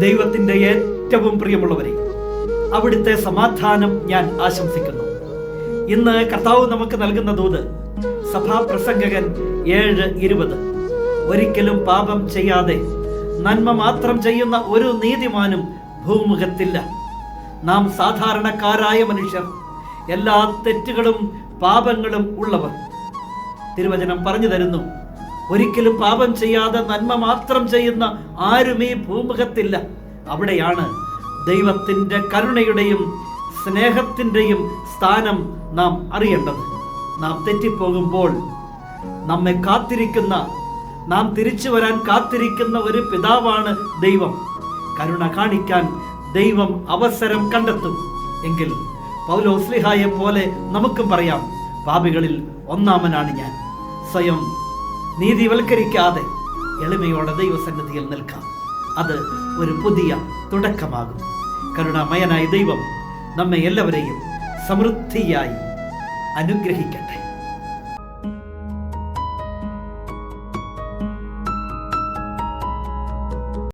ദൈവത്തിന്റെ ഏറ്റവും പ്രിയമുള്ളവരെ അവിടുത്തെ സമാധാനം ഞാൻ ആശംസിക്കുന്നു. ഇന്ന് കർത്താവ് നമുക്ക് നൽകുന്ന ദൂത് സഭാപ്രസംഗകൻ ഏഴ് ഇരുപത്. ഒരിക്കലും പാപം ചെയ്യാതെ നന്മ മാത്രം ചെയ്യുന്ന ഒരു നീതിമാനും ഭൂമുഖത്തില്ല. നാം സാധാരണക്കാരായ മനുഷ്യർ എല്ലാ തെറ്റുകളും പാപങ്ങളും ഉള്ളവർ. തിരുവചനം പറഞ്ഞു തരുന്നു ഒരിക്കലും പാപം ചെയ്യാതെ നന്മ മാത്രം ചെയ്യുന്ന ആരും ഈ ഭൂമുഖത്തില്ല. അവിടെയാണ് ദൈവത്തിന്റെ കരുണയുടെയും സ്നേഹത്തിന്റെയും സ്ഥാനം നാം അറിയേണ്ടത്. നാം തെറ്റിപ്പോകുമ്പോൾ നമ്മെ കാത്തിരിക്കുന്ന നാം തിരിച്ചു വരാൻ കാത്തിരിക്കുന്ന ഒരു പിതാവാണ് ദൈവം. കരുണ കാണിക്കാൻ ദൈവം അവസരം കണ്ടെത്തും. എങ്കിൽ പൗലോസ്ലിഹായെ പോലെ നമുക്കും പറയാം പാപികളിൽ ഒന്നാമനാണ് ഞാൻ. സ്വയം നീതിവൽക്കരിക്കാതെ എളിമയോടെ ദൈവസന്നിധിയിൽ നിൽക്കാം. അത് ഒരു പുതിയ തുടക്കമാകും. കരുണാമയനായ ദൈവം നമ്മെ എല്ലാവരെയും സമൃദ്ധിയായി അനുഗ്രഹിക്കട്ടെ.